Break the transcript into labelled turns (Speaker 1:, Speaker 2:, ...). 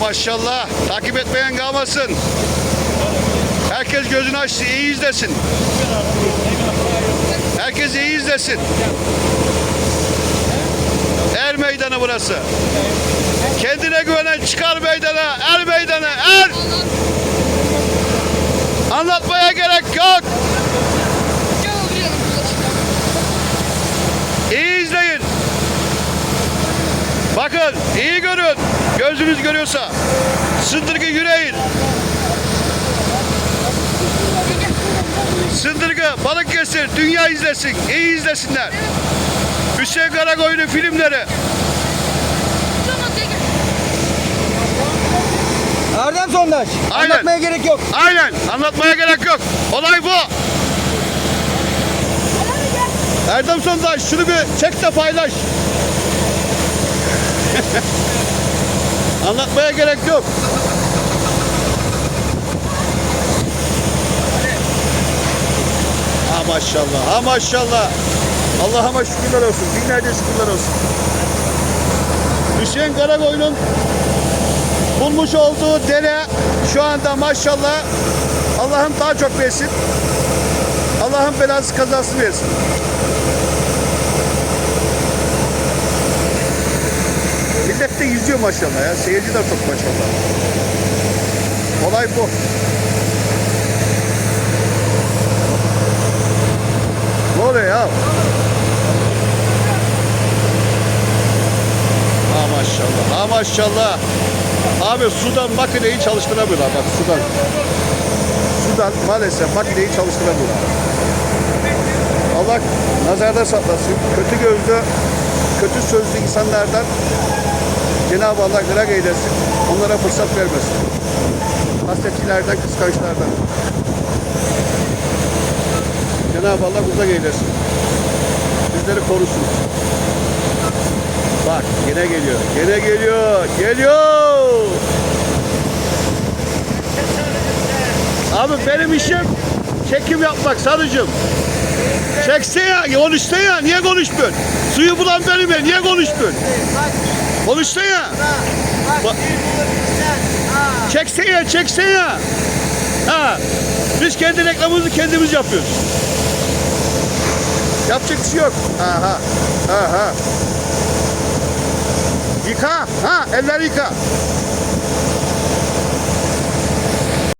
Speaker 1: Maşallah. Takip etmeyen kalmasın. Herkes gözünü açsın, iyi izlesin. Herkes iyi izlesin. Er meydanı burası. Kendine güvenen çıkar meydana, er meydana, er! Anlatmaya gerek yok. İyi izleyin. Bakın, iyi görün. Gözünüz görüyorsa. Sındırgı yüreğin. Sındırgı, Balıkesir, dünya izlesin. iyi izlesinler. Hüseyin Karakoyun'un filmleri.
Speaker 2: Erdem Sondaş.
Speaker 1: Aynen.
Speaker 2: Anlatmaya gerek yok.
Speaker 1: Aynen, anlatmaya gerek yok. Olay bu. Erdem Sondaş şunu bir çek de paylaş. Anlatmaya gerek yok. Ha maşallah, ha maşallah. Allah'ıma şükürler olsun, binlerce şükürler olsun. Hüseyin Karakoyun'un bulmuş olduğu dere şu anda maşallah Allah'ım daha çok versin. Allah'ın belası kazası versin. Maşallah ya. Seyirci de çok maşallah. Olay bu. Ne oluyor ya? Ha maşallah. Ha maşallah. Abi sudan makineyi çalıştıramıyorlar bak sudan. Sudan maalesef makineyi çalıştıramıyorlar. Allah nazarda saklasın. Kötü gözlü, kötü sözlü insanlardan Cenab-ı Allah gırak eylesin. Onlara fırsat vermesin. Hasretçilerden, kıskançlardan. Cenab-ı Allah uzak eylesin. Bizleri korusun. Bak yine geliyor. Yine geliyor. Geliyor. Abi benim işim çekim yapmak sarıcım. Çekse ya, konuşsa ya. Niye konuşmuyorsun? Suyu bulan benim ya. Niye konuşmuyorsun? Konuşsa ya. Bak. Çekse ya, çekse ya. Ha. Biz kendi reklamımızı kendimiz yapıyoruz. Yapacak bir şey yok. Aha. Aha. Yıka. Ha, eller yıka.